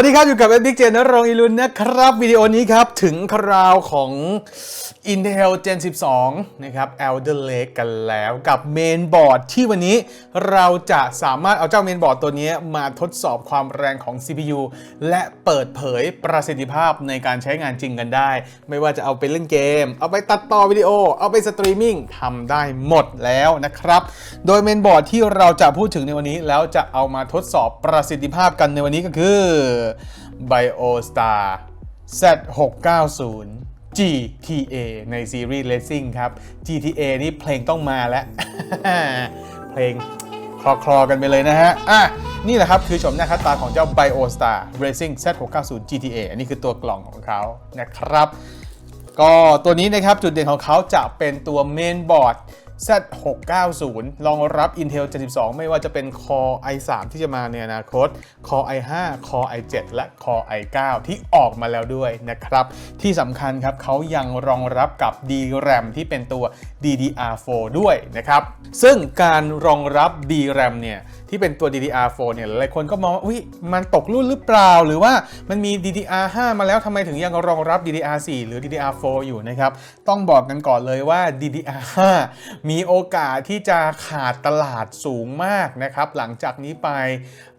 สวัสดีครับ อยู่กับเอ็บิ๊กเจนนรงอิรุนนะครับ วิดีโอนี้ครับ ถึงคราวของ Intel Gen 12 นะครับ Elder Lake กันแล้วกับเมนบอร์ดที่วันนี้เราจะสามารถเอาเจ้าเมนบอร์ดตัวนี้มาทดสอบความแรงของ CPU และเปิดเผยประสิทธิภาพในการใช้งานจริงกันได้ ไม่ว่าจะเอาไปเล่นเกม เอาไปตัดต่อวิดีโอ เอาไปสตรีมมิ่งทำได้หมดแล้วนะครับ โดยเมนบอร์ดที่เราจะพูดถึงในวันนี้ แล้วจะเอามาทดสอบประสิทธิภาพกันในวันนี้ก็คือ BioStar Z690 GTA ในซีรีส์ Racing ครับ GTA นี่เพลงต้องมาแล้ว เพลงคลอคลอกันไปเลยนะฮะ อะ นี่แหละครับคือชมหน้าคัตาของเจ้า BioStar Racing Z690 GTA อันนี้คือตัวกล่องของเขานะครับ ก็ตัวนี้นะครับจุดเด่นของเขาจะเป็นตัวเมนบอร์ด Z690 รองรับ Intel 72 ไม่ว่าจะเป็น Core i3 ที่จะมาในอนาคต Core i5 Core i7 และ Core i9 ที่ออกมาแล้วด้วยนะครับ ที่สำคัญครับเขายังรองรับกับ DRAM ที่เป็นตัว DDR4 ด้วยนะครับ ซึ่งการรองรับ DRAM เนี่ย ที่เป็นตัว DDR4 เนี่ยหลายคนก็มองว่าอุ๊ยมันตกรุ่นหรือเปล่า หรือว่ามันมี DDR5 มาแล้วทำไมถึงยังรองรับ DDR4 หรือ DDR4 อยู่นะครับ ต้องบอกกันก่อนเลยว่า DDR5 มีโอกาสที่จะขาดตลาดสูงมากนะครับ หลังจากนี้ไป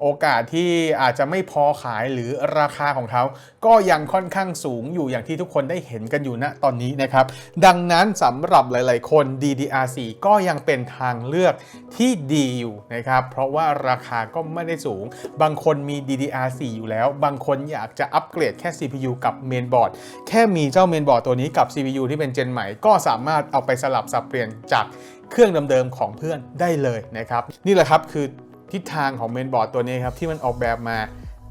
โอกาสที่อาจจะไม่พอขายหรือราคาของเขา ก็ยังค่อนข้างสูงอยู่อย่างที่ทุกคนได้เห็นกันอยู่ณตอนนี้นะครับ ดังนั้นสำหรับหลาย ๆ คน DDR4 ก็ยังเป็นทางเลือกที่ดีอยู่นะครับ เพราะว่าราคาก็ไม่ได้สูง บางคนมี DDR4 อยู่แล้ว บางคนอยากจะอัปเกรดแค่ CPU กับเมนบอร์ดแค่มีเจ้าเมนบอร์ดตัวนี้กับ CPU ที่เป็นเจนใหม่ก็สามารถเอาไปสลับสับเปลี่ยนจากเครื่องเดิมๆของเพื่อนได้เลยนะครับ นี่แหละครับคือทิศทางของเมนบอร์ดตัวนี้ครับที่มันออกแบบมา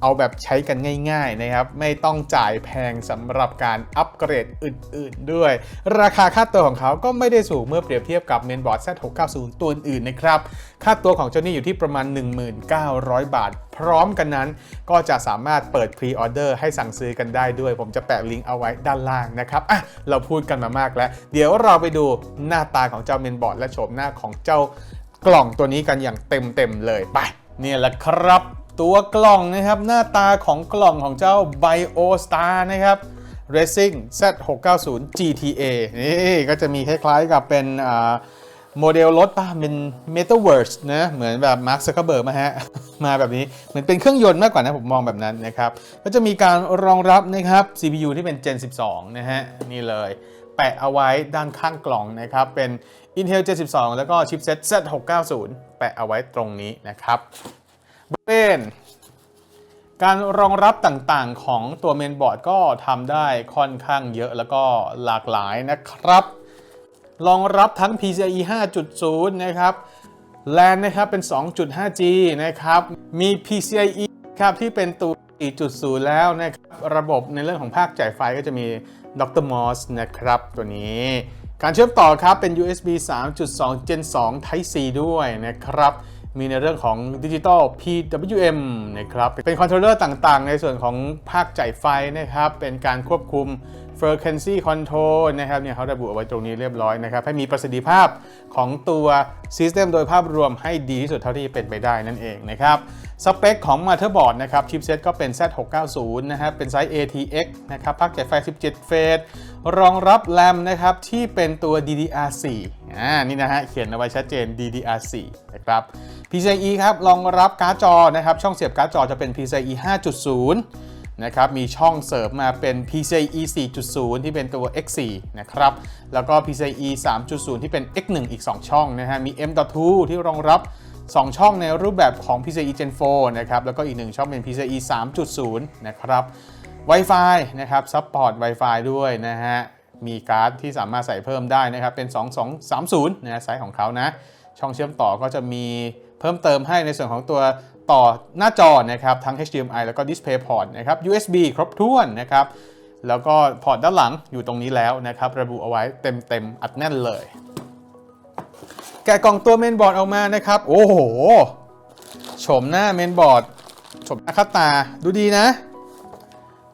เอาแบบใช้กันง่ายๆนะครับ ไม่ต้องจ่ายแพงสำหรับการอัปเกรดอื่นๆด้วย ราคาค่าตัวของเขาก็ไม่ได้สูงเมื่อเปรียบเทียบกับเมนบอร์ด Z690 ตัวอื่นๆนะครับ ค่าตัวของเจ้านี่อยู่ที่ประมาณ 1900 บาท พร้อมกันนั้น ก็จะสามารถเปิดพรีออเดอร์ให้สั่งซื้อกันได้ด้วย ผมจะแปะลิงก์เอาไว้ด้านล่างนะครับอะเราพูดกันมามากแล้ว เดี๋ยวเราไปดูหน้าตาของเจ้าเมนบอร์ดและโฉมหน้าของเจ้ากล่องตัวนี้กันอย่างเต็มๆเลยไปเนี่ยแหละครับ ตัวกล่องนะครับหน้าตาของกล่องของเจ้า BioStar นะครับ Racing Z690 GTA นี่ก็จะมีคล้ายๆกับเป็นโมเดลรถป่ะเป็น Metaverse นะเหมือนแบบ Mark Zuckerberg มาฮะ มาแบบนี้ เหมือนเป็นเครื่องยนต์มากกว่านะ ผมมองแบบนั้นนะครับ ก็จะมีการรองรับนะครับ CPU ที่เป็น Gen 12 นะฮะ นี่เลย แปะเอาไว้ด้านข้างกล่องนะครับ เป็น Intel Gen 12 แล้วก็ชิปเซ็ต Z690 แปะเอาไว้ตรงนี้นะครับ เป็นการรองรับต่างๆของตัวเมนบอร์ดก็ทำได้ค่อนข้างเยอะแล้วก็หลากหลายนะครับ รองรับทั้ง PCIe 5.0 นะครับ LAN นะครับเป็น 2.5G นะครับ มี PCIe ครับที่เป็นตัว 4.0 แล้วนะครับ ระบบในเรื่องของภาคจ่ายไฟก็จะมี Dr. Moss นะครับ ตัวนี้ การเชื่อมต่อครับเป็น USB 3.2 Gen 2 Type C ด้วยนะครับ มีในเรื่องของดิจิตอล PWM นะครับ เป็นคอนโทรลเลอร์ต่างๆ ในส่วนของภาคจ่ายไฟนะครับ เป็นการควบคุม frequency control นะครับเนี่ยเขาระบุเอาไว้ตรงนี้เรียบร้อยนะครับ ให้มีประสิทธิภาพของตัว System โดยภาพรวมให้ดีที่สุดเท่าที่เป็นไปได้นั่นเองนะครับสเปคของ Motherboard นะครับชิปเซ็ตก็เป็น Z690 นะครับเป็นไซส์ ATX นะครับภาคจ่ายไฟ 17 เฟสรองรับ RAM นะครับที่เป็นตัว DDR4 อ่านี่นะฮะเขียนเอาไว้ชัดเจน DDR4 นะครับ PCIe ครับรองรับการ์ดจอนะครับช่องเสียบการ์ดจอจะเป็น PCIe 5.0 นะครับ มีช่องเสริมมาเป็น PCIe 4.0 ที่เป็นตัว X4 นะครับ แล้วก็ PCIe 3.0 ที่เป็น X1 อีก 2 ช่องนะฮะ มี M.2 ที่รองรับ 2 ช่องในรูปแบบของ PCIe Gen 4 นะครับ แล้วก็อีก 1 ช่องเป็น PCIe 3.0 นะครับ Wi-Fi นะครับ ซัพพอร์ต Wi-Fi ด้วยนะฮะ มีการ์ดที่สามารถใส่เพิ่มได้นะครับ เป็น 2230 นะฮะไซส์ของเขานะ ช่องเชื่อมต่อก็จะมีเพิ่มเติมให้ในส่วนของตัว ต่อหน้าจอนะครับทั้ง HDMI แล้วก็ DisplayPort นะครับ USB ครบถ้วนนะครับแล้วก็พอร์ตด้านหลังอยู่ตรงนี้แล้วนะครับระบุเอาไว้เต็มๆอัดแน่นเลย แกะกล่องตัวเมนบอร์ดออกมานะครับ โอ้โหโฉมหน้าเมนบอร์ดโฉมหน้าคัตตาดูดีนะ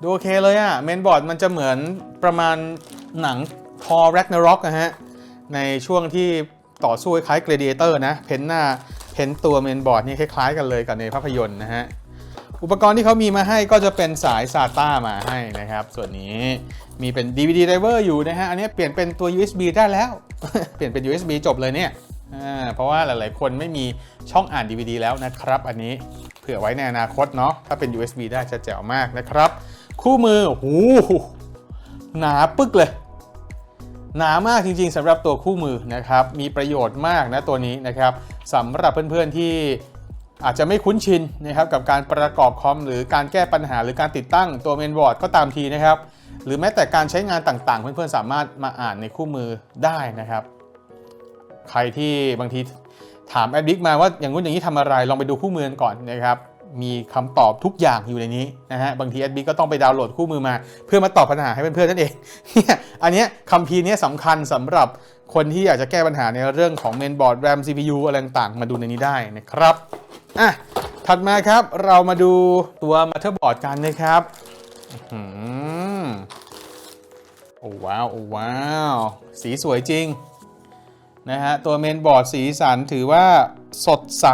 ดูโอเคเลยอะเมนบอร์ดมันจะเหมือนประมาณหนังทอ Ragnarok นะฮะในช่วงที่ต่อสู้คล้ายๆ Gladiator นะ เพ้นหน้า เพ้นตัวเมนบอร์ดนี่คล้ายๆ กันเลยกับในภาพยนตร์นะฮะ อุปกรณ์ที่เขามีมาให้ก็จะเป็นสาย SATA มาให้นะครับ ส่วนนี้มีเป็น DVD driver อยู่นะฮะ อันนี้เปลี่ยนเป็นตัว USB ได้แล้ว เปลี่ยนเป็น USB จบเลยเนี่ยเพราะว่าหลายๆ คนไม่มีช่องอ่าน DVD แล้วนะครับ อันนี้เผื่อไว้ในอนาคตเนาะถ้าเป็น USB ได้จะแจ๋วมากนะครับ คู่มือโอ้โหหนาปึกเลย หนามากจริงๆสำหรับตัวคู่มือนะครับ มีประโยชน์มากนะตัวนี้นะครับสำหรับเพื่อนๆที่อาจจะไม่คุ้นชินนะครับกับการประกอบคอมหรือการแก้ปัญหาหรือการติดตั้งตัวเมนบอร์ดก็ตามทีนะครับ หรือแม้แต่การใช้งานต่างๆ เพื่อนๆสามารถมาอ่านในคู่มือได้นะครับ ใครที่บางทีถามแอดดิกมาว่าอย่างนู้นอย่างนี้ทำอะไรลองไปดูคู่มือก่อนนะครับ มีคำตอบทุกอย่างอยู่ในนี้นะฮะบางทีแอดดิกก็ต้องไปดาวน์โหลดคู่มือมา เพื่อมาตอบปัญหาให้เพื่อนๆนั่นเองเนี่ยอันนี้คัมภีร์นี้ยสำคัญสำหรับคนที่อยากจะแก้ปัญหาในเรื่องของเมนบอร์ด RAM CPU อะไรต่างๆมาดูในนี้ได้นะครับอะถัดมาครับเรามาดูตัวมั t เ e r b o a r d กันนะครับอือหือโอ้ว้าวโอ้ว้าว สีสวยจริงนะฮะตัวเมนบอร์ดสีสันถือว่า สดใส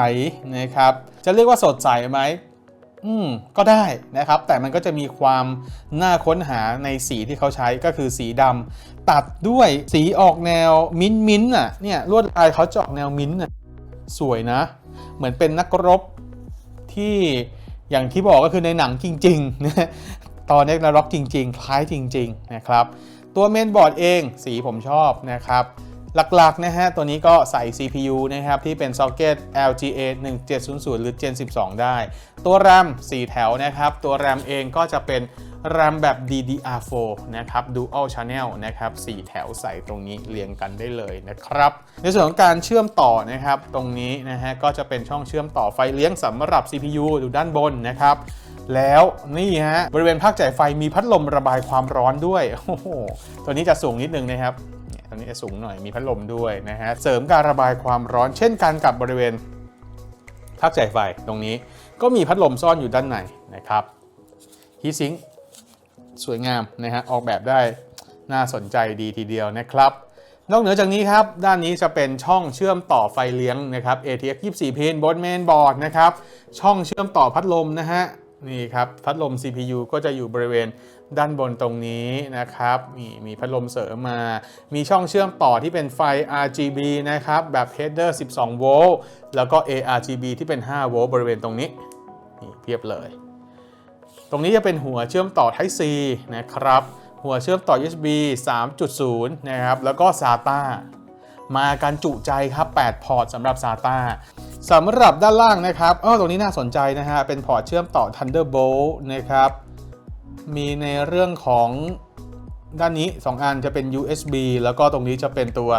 นะครับ จะเรียกว่าสดใสไหมอืมก็ได้นะครับ แต่มันก็จะมีความน่าค้นหาในสีที่เขาใช้ก็คือสีดำตัดด้วยสีออกแนวมิ้นท์มิ้นอะเนี่ยลวดลายเขาจะออกแนวมิ้นท์อะสวยนะ เหมือนเป็นนักรบที่อย่างที่บอกก็คือในหนังจริงๆนะตอนเน็กนาร็อกจริง ๆ คล้ายจริง ๆ นะครับ ตัวเมนบอร์ดเองสีผมชอบนะครับ หลักๆนะฮะตัวนี้ก็ใส่ CPU นะครับที่เป็น Socket LGA 1700 หรือ Gen 12 ได้ ตัว RAM 4 แถวนะครับ ตัว RAM เองก็จะเป็น RAM แบบ DDR4 นะครับ Dual Channel นะครับ 4 แถวใส่ตรงนี้เรียงกันได้เลยนะครับ ในส่วนของการเชื่อมต่อนะครับ ตรงนี้นะฮะก็จะเป็นช่องเชื่อมต่อไฟเลี้ยงสำหรับ CPU ดูด้านบนนะครับแล้วนี่ฮะบริเวณภาคจ่ายไฟมีพัดลมระบายความร้อนด้วยโอ้โหตัวนี้จะสูงนิดนึงนะครับ เนี่ยตัวนี้จะสูงหน่อยมีพัดลมด้วยนะฮะเสริมการระบายความร้อน เช่นกันกับบริเวณภาคจ่ายไฟตรงนี้ก็มีพัดลมซ่อนอยู่ด้านในนะครับฮีซิงสวยงามนะฮะออกแบบได้น่าสนใจดีทีเดียวนะครับ นอกเหนือจากนี้ครับด้านนี้จะเป็นช่องเชื่อมต่อไฟเลี้ยงนะครับ ATX 24 พินบนเมนบอร์ดนะครับช่องเชื่อมต่อพัดลมนะฮะนี่ครับพัดลม CPU ก็จะอยู่บริเวณ ด้านบนตรงนี้นะครับมีมีพัดลมเสริมมา มีช่องเชื่อมต่อที่เป็นไฟ RGB นะครับ แบบ header 12 โวลต์ แล้วก็ ARGB ที่เป็น 5 โวลต์บริเวณตรงนี้ นี่เพียบเลย ตรงนี้จะเป็นหัวเชื่อมต่อ Type C นะครับ หัวเชื่อมต่อ USB 3.0 นะครับ แล้วก็ SATA มากันจุใจครับ 8 พอร์ตสำหรับ SATA สำหรับด้านล่างนะครับเออตรงนี้น่าสนใจนะฮะ เป็นพอร์ตเชื่อมต่อ Thunderbolt นะครับ มีในเรื่องของด้านนี้ 2 อันจะเป็น USB แล้วก็ตรงนี้จะเป็นตัว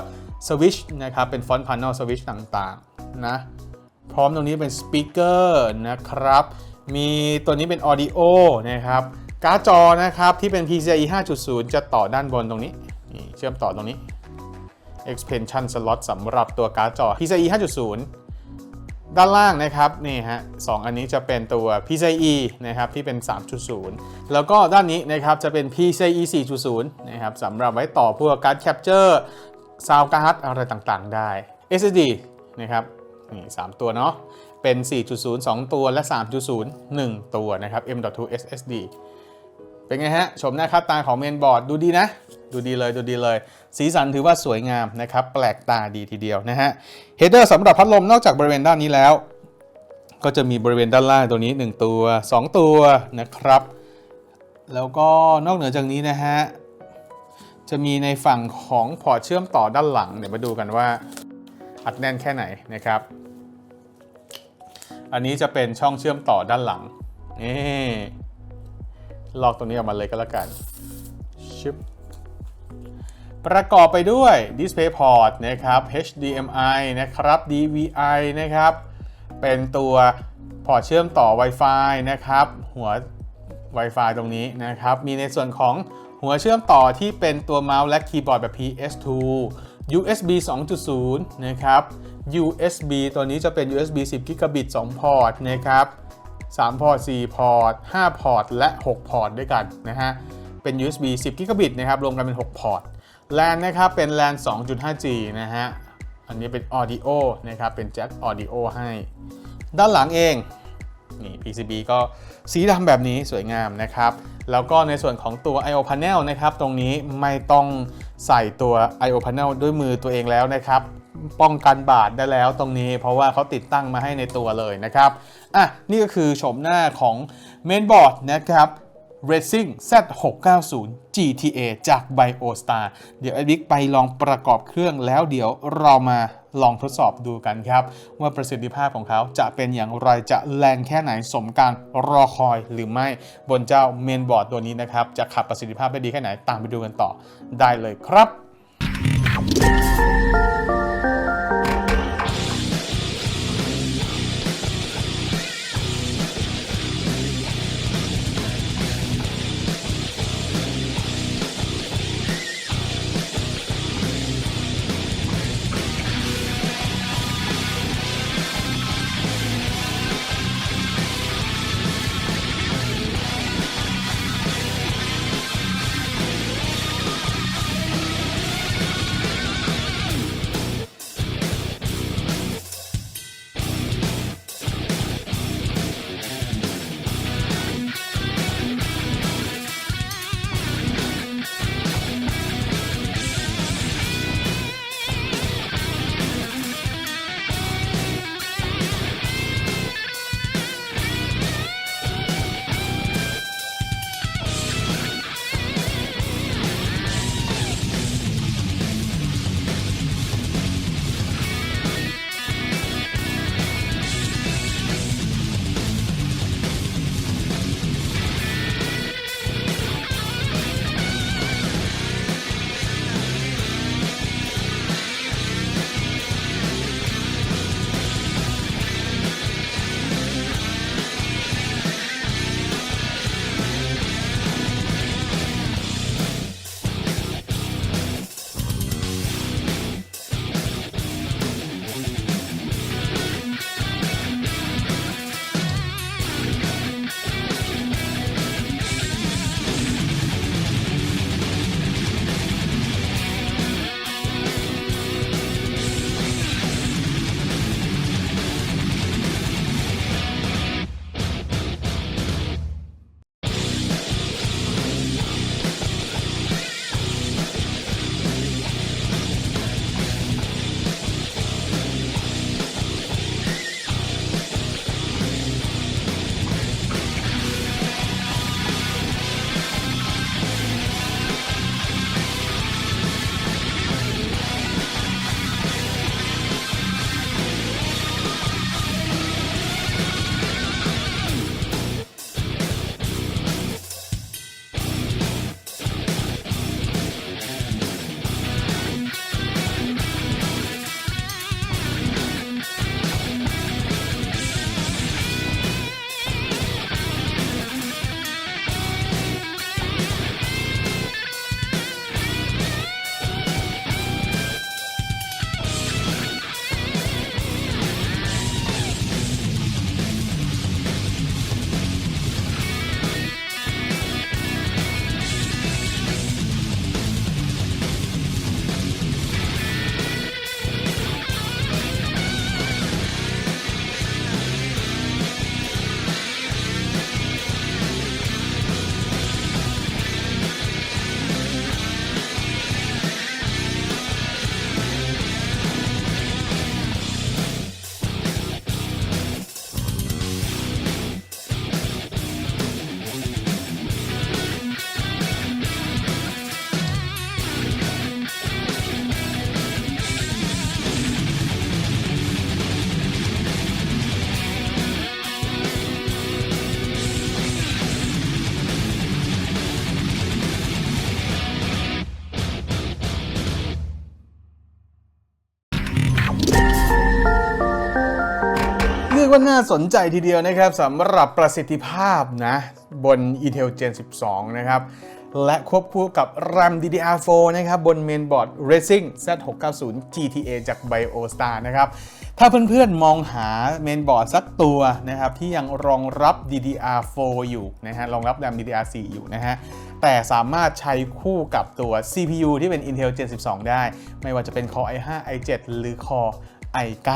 Switch นะครับ เป็น Front Panel Switch ต่างๆนะพร้อมตรงนี้เป็นสปีกเกอร์นะครับ มีตัวนี้เป็น Audio นะครับการ์ดจอนะครับที่เป็น PCIe 5.0 จะต่อด้านบนตรงนี้นเชื่อมต่อตรงนี้ expansion slot สำหรับตัวการ์ดจอ PCIe 5.0 ด้านล่างนะครับนี่ฮะสองอันนี้จะเป็นตัว PCIe นะครับที่เป็น 3.0 แล้วก็ด้านนี้นะครับจะเป็น PCIe 4.0 นะครับสำหรับไว้ต่อพวกการ์ดแคปเจอร์ซาวการ์ดอะไรต่างๆ ได้ SSD นะครับนี่3ตัวเนาะเป็น 4.0 2 ตัวและ 3.0 1 ตัวนะครับ M.2 SSD เป็นไงฮะ ชมหน้าค่าตาของเมนบอร์ดดูดีนะ ดูดีเลยดูดีเลย สีสันถือว่าสวยงามนะครับ แปลกตาดีทีเดียวนะฮะเฮดเดอร์สำหรับพัดลมนอกจากบริเวณด้านนี้แล้ว ก็จะมีบริเวณด้านล่างตัวนี้ 1 ตัว 2 ตัวนะครับ แล้วก็นอกเหนือจากนี้นะฮะจะมีในฝั่งของพอร์ตเชื่อมต่อด้านหลังเดี๋ยวมาดูกันว่าอัดแน่นแค่ไหนนะครับ อันนี้จะเป็นช่องเชื่อมต่อด้านหลังนี่ลอกตรงนี้ออกมาเลยก็แล้วกันชึบ ประกอบไปด้วย DisplayPort นะครับ HDMI นะครับ DVI นะครับ เป็นตัวพอร์ตเชื่อมต่อ Wi-Fi นะครับ หัว Wi-Fi ตรงนี้นะครับ มีในส่วนของหัวเชื่อมต่อที่เป็นตัวเมาส์และคีย์บอร์ดแบบ PS2 USB 2.0 นะครับ USB ตัวนี้จะเป็น USB 10 g g a b i t 2พอร์ตนะครับ3พอร์ต 4 พอร์ต 5 พอร์ต และ 6 พอร์ตด้วยกันนะฮะ เป็น USB 10 g g a b i t นะครับ รวมกันเป็น 6 พอร์ต LAN นะครับเป็น LAN 2.5G นะฮะ อันนี้เป็น Audio นะครับ เป็นแจ็ค Audio ให้ ด้านหลังเอง นี่ PCB ก็สีดำแบบนี้สวยงามนะครับ แล้วก็ในส่วนของตัว I/O panel นะครับ ตรงนี้ไม่ต้องใส่ตัว I/O panel ด้วยมือตัวเองแล้วนะครับ ป้องกันบาดได้แล้วตรงนี้ เพราะว่าเขาติดตั้งมาให้ในตัวเลยนะครับ อะ นี่ก็คือโฉมหน้าของเมนบอร์ดนะครับ Racing Z690 GTA จาก BioStar เดี๋ยวไอ้บิ๊กไปลองประกอบเครื่องแล้วเดี๋ยวเรามาลองทดสอบดูกันครับ ว่าประสิทธิภาพของเขาจะเป็นอย่างไรจะแรงแค่ไหนสมการรอคอยหรือไม่บนเจ้าเมนบอร์ดตัวนี้นะครับ จะขับประสิทธิภาพได้ดีแค่ไหนตามไปดูกันต่อได้เลยครับ ว่าน่าสนใจทีเดียวนะครับสำหรับประสิทธิภาพนะบน Intel Gen 12 นะครับ และควบคู่กับ RAM DDR4 นะครับ บนเมนบอร์ด Racing Z690 GTA จาก BioStar นะครับ ถ้าเพื่อนๆมองหาเมนบอร์ดสักตัวนะครับ ที่ยังรองรับ DDR4 อยู่นะฮะรองรับ RAM DDR4 อยู่นะฮะแต่สามารถใช้คู่กับตัว CPU ที่เป็น Intel Gen 12 ได้ ไม่ว่าจะเป็น Core i5 i7 หรือ Core i9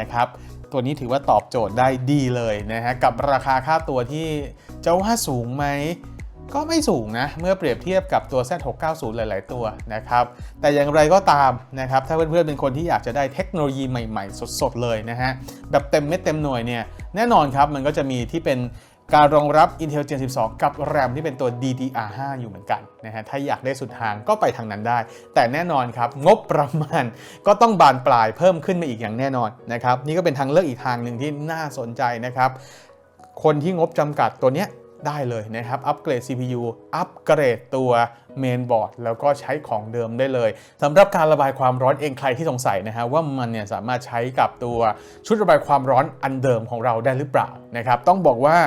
นะครับ ตัวนี้ถือว่าตอบโจทย์ได้ดีเลยนะฮะกับราคาค่าตัวที่จะว่าสูงไหมก็ไม่สูงนะ เมื่อเปรียบเทียบกับตัว Z690 หลาย ๆ ตัวนะครับ แต่อย่างไรก็ตามนะครับ ถ้าเพื่อน ๆ เป็นคนที่อยากจะได้เทคโนโลยีใหม่ ๆ สด ๆ เลยนะฮะ แบบเต็มเม็ดเต็มหน่วยเนี่ย แน่นอนครับ มันก็จะมีที่เป็น การรองรับ Intel Gen 12 กับ RAM ที่เป็นตัว DDR5 อยู่เหมือนกันนะฮะถ้าอยากได้สุดทางก็ไปทางนั้นได้ แต่แน่นอนครับ งบประมาณก็ต้องบานปลายเพิ่มขึ้นมาอีกอย่างแน่นอนนะครับนี่ก็เป็นทางเลือกอีกทางหนึ่งที่น่าสนใจนะครับคนที่งบจำกัดตัวเนี้ยได้เลยนะครับ อัปเกรด CPU อัปเกรดตัวเมนบอร์ดแล้วก็ใช้ของเดิมได้เลยสำหรับการระบายความร้อนเองใครที่สงสัยนะฮะว่ามันเนี่ยสามารถใช้กับตัวชุดระบายความร้อนอันเดิมของเราได้หรือเปล่านะครับต้องบอกว่า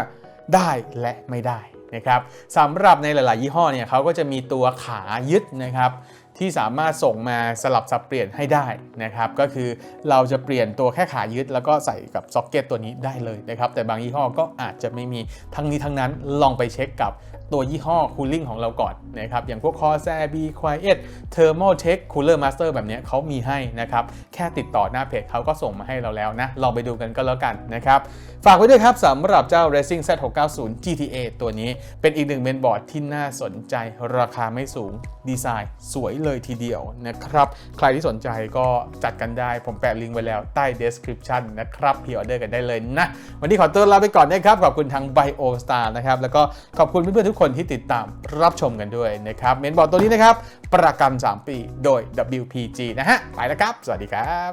ได้และไม่ได้นะครับสำหรับในหลาย ๆ ยี่ห้อเนี่ยเขาก็จะมีตัวขายึดนะครับที่สามารถส่งมาสลับสับเปลี่ยนให้ได้นะครับ ก็คือเราจะเปลี่ยนตัวแค่ขายึด แล้วก็ใส่กับซ็อกเก็ตตัวนี้ได้เลยนะครับ แต่บางยี่ห้อก็อาจจะไม่มีทั้งนี้ทั้งนั้นลองไปเช็คกับ ตัวยี่ห้อคูลิ่งของเราก่อนนะครับอย่างพวก Corsair B Quiet Thermal Tech Cooler Master แบบนี้เขามีให้นะครับแค่ติดต่อหน้าเพจเขาก็ส่งมาให้เราแล้วนะลองไปดูกันก็แล้วกันนะครับฝากไว้ด้วยครับสำหรับเจ้า Racing Z690 GTA ตัวนี้เป็นอีกหนึ่งเมนบอร์ดที่น่าสนใจราคาไม่สูงดีไซน์สวยเลยทีเดียวนะครับใครที่สนใจก็จัดกันได้ผมแปะลิงก์ไว้แล้วใต้ description นะครับพ r ออเดอร์กันได้เลยนะ วันนี้ขอตัวลาไปก่อนนะครับ ขอบคุณทาง Bio Star นะครับ แล้วก็ขอบคุณเพื่อนๆทุกคนคนที่ติดตามรับชมกันด้วยนะครับเมนบอร์ดตัวนี้นะครับ ประกัน 3 ปีโดย WPG นะฮะ ไปแล้วครับ สวัสดีครับ